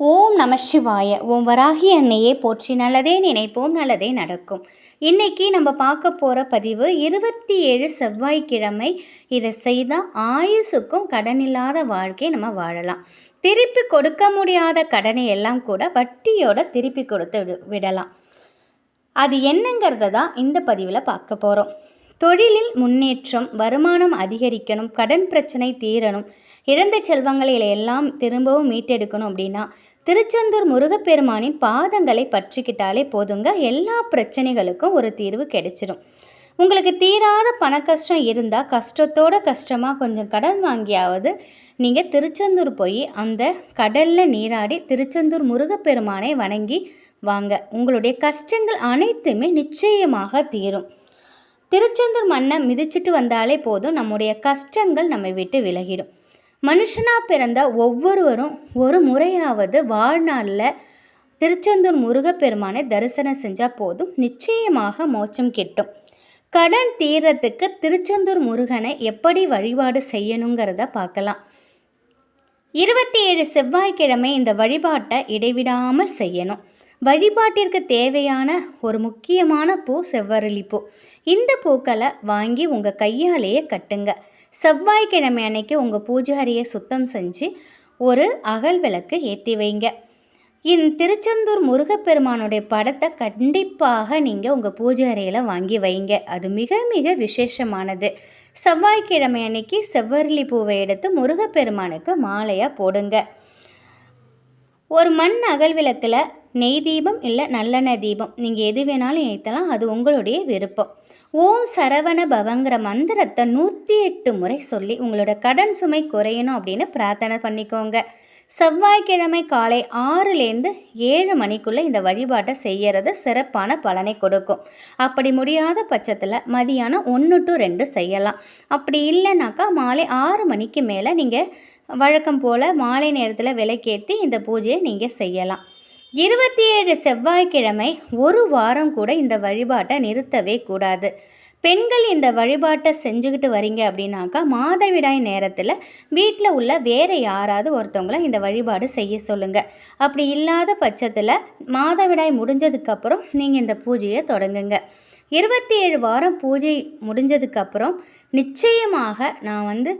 ஓம் நம சிவாய. ஓம் வராகி அன்னையே போற்றி. நல்லதே நினைப்போம் நல்லதே நடக்கும். இன்னைக்கு நம்ம பார்க்க போகிற பதிவு இருபத்தி ஏழு செவ்வாய்க்கிழமை. இதை செய்தால் ஆயுசுக்கும் கடன் இல்லாத வாழ்க்கையை நம்ம வாழலாம். திருப்பி கொடுக்க முடியாத கடனை எல்லாம் கூட வட்டியோட திருப்பி கொடுத்து விடு விடலாம். அது என்னங்கிறத தான் இந்த பதிவில் பார்க்க போகிறோம் தொழிலில் முன்னேற்றம் வருமானம் அதிகரிக்கணும் கடன் பிரச்சனை தீரணும் இழந்த செல்வங்களை எல்லாம் திரும்பவும் மீட்டெடுக்கணும் அப்படின்னா திருச்செந்தூர் முருகப்பெருமானின் பாதங்களை பற்றிக்கிட்டாலே போதுங்க. எல்லா பிரச்சனைகளுக்கும் ஒரு தீர்வு கிடைச்சிடும் உங்களுக்கு தீராத பண கஷ்டம் இருந்தால் கஷ்டத்தோட கஷ்டமாக கொஞ்சம் கடன் வாங்கியாவது நீங்கள் திருச்செந்தூர் போய் அந்த கடலில் நீராடி திருச்செந்தூர் முருகப்பெருமானை வணங்கி வாங்க. உங்களுடைய கஷ்டங்கள் அனைத்துமே நிச்சயமாக தீரும். திருச்செந்தூர் மண்ணை மிதிச்சிட்டு வந்தாலே போதும். நம்முடைய கஷ்டங்கள் நம்மை விட்டு விலகிடும். மனுஷனாக பிறந்த ஒவ்வொருவரும் ஒரு முறையாவது வாழ்நாளில் திருச்செந்தூர் முருகப்பெருமானை தரிசனம் செஞ்சால் போதும். நிச்சயமாக மோட்சம் கிட்டும். கடன் தீரத்துக்கு திருச்செந்தூர் முருகனை எப்படி வழிபாடு செய்யணுங்கிறத பார்க்கலாம். இருபத்தி ஏழு செவ்வாய்க்கிழமை இந்த வழிபாட்டை இடைவிடாமல் செய்யணும். வழிபாட்டிற்கு தேவையான ஒரு முக்கியமான பூ செவ்வரளி பூ இந்த பூக்களை வாங்கி உங்கள் கையாலேயே கட்டுங்க. செவ்வாய்க்கிழமை அன்னைக்கு உங்கள் பூஜை சுத்தம் செஞ்சு ஒரு அகல் விளக்கு ஏற்றி வைங்க. இந் திருச்செந்தூர் முருகப்பெருமானுடைய படத்தை கண்டிப்பாக நீங்கள் உங்கள் பூஜை அறையில் வாங்கி வைங்க. அது மிக மிக விசேஷமானது. செவ்வாய்க்கிழமை அன்னைக்கு செவ்வரளி பூவை எடுத்து முருகப்பெருமானுக்கு மாலையாக போடுங்க. ஒரு மண் அகல் விளக்கில் நெய் தீபம் இல்லை நல்லெண்ணெய் தீபம். நீங்கள் எது வேணாலும் ஏற்றலாம் அது உங்களுடைய விருப்பம். ஓம் சரவண பவங்கிற மந்திரத்தை நூற்றி எட்டு முறை சொல்லி உங்களோட கடன் சுமை குறையணும் அப்படின்னு பிரார்த்தனை பண்ணிக்கோங்க. செவ்வாய்க்கிழமை காலை ஆறுலேருந்து ஏழு மணிக்குள்ளே இந்த வழிபாட்டை செய்கிறது சிறப்பான பலனை கொடுக்கும். அப்படி முடியாத பட்சத்தில் மதியானம் ஒன்று டு ரெண்டு செய்யலாம். அப்படி இல்லைனாக்கா மாலை ஆறு மணிக்கு மேலே நீங்கள் வழக்கம் போல் மாலை நேரத்தில் விலைக்கேற்றி இந்த பூஜையை நீங்கள் செய்யலாம். இருபத்தி ஏழு செவ்வாய்க்கிழமை ஒரு வாரம் கூட இந்த வழிபாட்டை நிறுத்தவே கூடாது. பெண்கள் இந்த வழிபாட்டை செஞ்சுக்கிட்டு வரீங்க அப்படின்னாக்கா மாதவிடாய் நேரத்தில் வீட்டில் உள்ள வேறு யாராவது ஒருத்தவங்கள இந்த வழிபாடு செய்ய சொல்லுங்கள் அப்படி இல்லாத பட்சத்தில் மாதவிடாய் முடிஞ்சதுக்கப்புறம் நீங்கள் இந்த பூஜையை தொடங்குங்க. இருபத்தி ஏழு வாரம் பூஜை முடிஞ்சதுக்கப்புறம் நிச்சயமாக நான் வந்து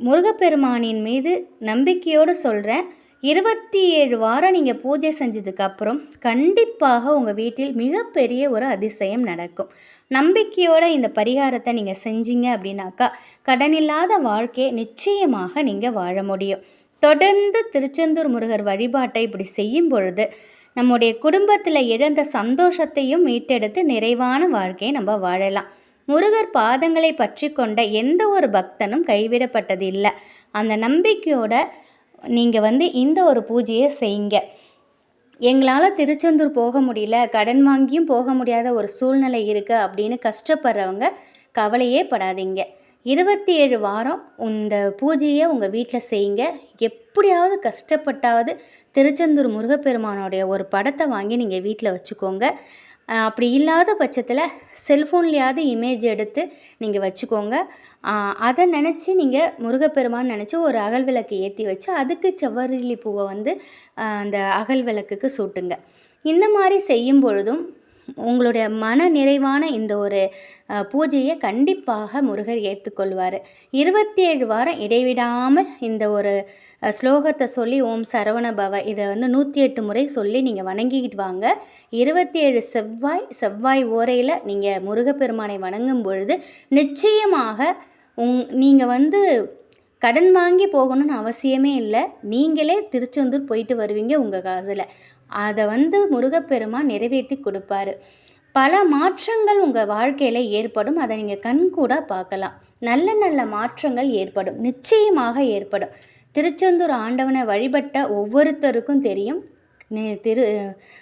முருகப்பெருமானின் மீது நம்பிக்கையோடு சொல்கிறேன் இருபத்தி ஏழு வாரம் நீங்கள் பூஜை செஞ்சதுக்கப்புறம் கண்டிப்பாக உங்கள் வீட்டில் மிகப்பெரிய ஒரு அதிசயம் நடக்கும். நம்பிக்கையோடு இந்த பரிகாரத்தை நீங்கள் செஞ்சீங்க அப்படின்னாக்கா கடனில்லாத வாழ்க்கையை நிச்சயமாக நீங்கள் வாழ முடியும். தொடர்ந்து திருச்செந்தூர் முருகர் வழிபாட்டை இப்படி செய்யும் பொழுது நம்முடைய குடும்பத்தில் இழந்த சந்தோஷத்தையும் மீட்டெடுத்து நிறைவான வாழ்க்கையை நம்ம வாழலாம். முருகர் பாதங்களை பற்றி கொண்ட எந்த ஒரு பக்தனும் கைவிடப்பட்டது இல்லை அந்த நம்பிக்கையோட நீங்கள் வந்து இந்த ஒரு பூஜையை செய்யுங்க. எங்களால் திருச்செந்தூர் போக முடியல கடன் வாங்கியும் போக முடியாத ஒரு சூழ்நிலை இருக்குது அப்படின்னு கஷ்டப்படுறவங்க கவலையே படாதீங்க. இருபத்தி ஏழு வாரம் இந்த பூஜையை உங்கள் வீட்டில் செய்யுங்க. எப்படியாவது கஷ்டப்பட்டாவது திருச்செந்தூர் முருகப்பெருமானோடைய ஒரு படத்தை வாங்கி நீங்கள் வீட்டில் வச்சுக்கோங்க. அப்படி இல்லாத பட்சத்தில் செல்ஃபோன்லேயாவது இமேஜ் எடுத்து நீங்கள் வச்சுக்கோங்க. அதை நினச்சி நீங்கள் முருகப்பெருமான் நினச்சி ஒரு அகல் விளக்கு ஏற்றி வச்சு அதுக்கு செவ்வரளி பூவை வந்து அந்த அகல் விளக்குக்கு சூட்டுங்க. இந்த மாதிரி செய்யும் பொழுதும் உங்களுடைய மன நிறைவான இந்த ஒரு பூஜையை கண்டிப்பாக முருகர் ஏற்றுக்கொள்வார் இருபத்தி ஏழு வாரம் இடைவிடாமல் இந்த ஒரு ஸ்லோகத்தை சொல்லி ஓம் சரவண பவ இதை வந்து நூற்றி எட்டு முறை சொல்லி நீங்கள் வணங்கிக்கிட்டு வாங்க. இருபத்தி ஏழு செவ்வாய் செவ்வாய் ஓரையில் நீங்கள் முருகப்பெருமானை வணங்கும் பொழுது நிச்சயமாக உங் நீங்கள் வந்து கடன் வாங்கி போகணும்னு அவசியமே இல்லை. நீங்களே திருச்செந்தூர் போயிட்டு வருவீங்க உங்கள் காசில். அதை வந்து முருகப்பெருமான் நிறைவேற்றி கொடுப்பாரு. பல மாற்றங்கள் உங்கள் வாழ்க்கையில் ஏற்படும். அதை நீங்கள் கண்கூட பார்க்கலாம். நல்ல நல்ல மாற்றங்கள் ஏற்படும். நிச்சயமாக ஏற்படும். திருச்செந்தூர் ஆண்டவனை வழிபட்ட ஒவ்வொருத்தருக்கும் தெரியும். திரு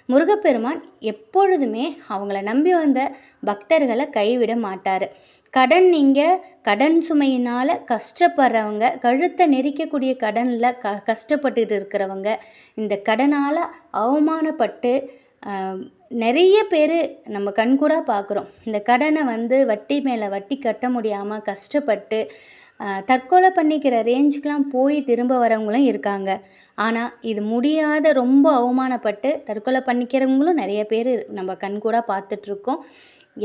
முருகப்பெருமான் எப்பொழுதுமே அவங்கள நம்பி வந்த பக்தர்களை கைவிட மாட்டார். கடன் நீங்கள் கடன் சுமையினால் கஷ்டப்படுறவங்க கழுத்தை நெரிக்கக்கூடிய கடனில் க கஷ்டப்பட்டுட்டு இருக்கிறவங்க இந்த கடனால் அவமானப்பட்டு நிறைய பேர் நம்ம கண்கூடாக பார்க்குறோம் இந்த கடனை வந்து வட்டி மேலே வட்டி கட்ட முடியாமல் கஷ்டப்பட்டு தற்கொலை பண்ணிக்கிற ரேஞ்சுக்கெலாம் போய் திரும்ப வரவங்களும் இருக்காங்க. ஆனால் இது முடியாத ரொம்ப அவமானப்பட்டு தற்கொலை பண்ணிக்கிறவங்களும் நிறைய பேர் நம்ம கண்கூடாக பார்த்துட்ருக்கோம்.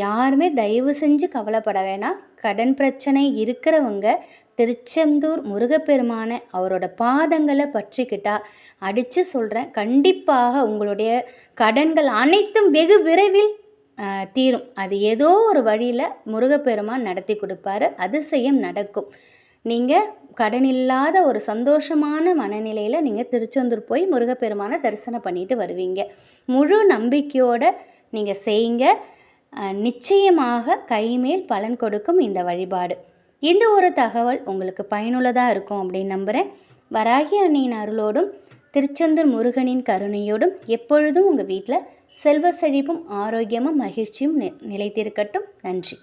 யாருமே தயவு செஞ்சு கவலைப்பட வேணாம். கடன் பிரச்சனை இருக்கிறவங்க திருச்செந்தூர் முருகப்பெருமானை அவரோட பாதங்களை பற்றிக்கிட்டா அடித்து சொல்கிறேன் கண்டிப்பாக உங்களுடைய கடன்கள் அனைத்தும் வெகு விரைவில் தீரும். அது ஏதோ ஒரு வழியில் முருகப்பெருமான் நடத்தி கொடுப்பாரு. அதிசயம் நடக்கும். நீங்கள் கடன் இல்லாத ஒரு சந்தோஷமான மனநிலையில் நீங்கள் திருச்செந்தூர் போய் முருகப்பெருமானை தரிசனம் பண்ணிட்டு வருவீங்க. முழு நம்பிக்கையோடு நீங்கள் செய்யுங்க. நிச்சயமாக கைமேல் பலன் கொடுக்கும் இந்த வழிபாடு. இந்த ஒரு தகவல் உங்களுக்கு பயனுள்ளதாக இருக்கும் அப்படின்னு நம்புகிறேன் வராகி அன்னையின் அருளோடும் திருச்செந்தூர் முருகனின் கருணையோடும் எப்பொழுதும் உங்கள் வீட்டில் செல்வ செழிப்பும் ஆரோக்கியமும் மகிழ்ச்சியும் நி நிலைத்திருக்கட்டும். நன்றி.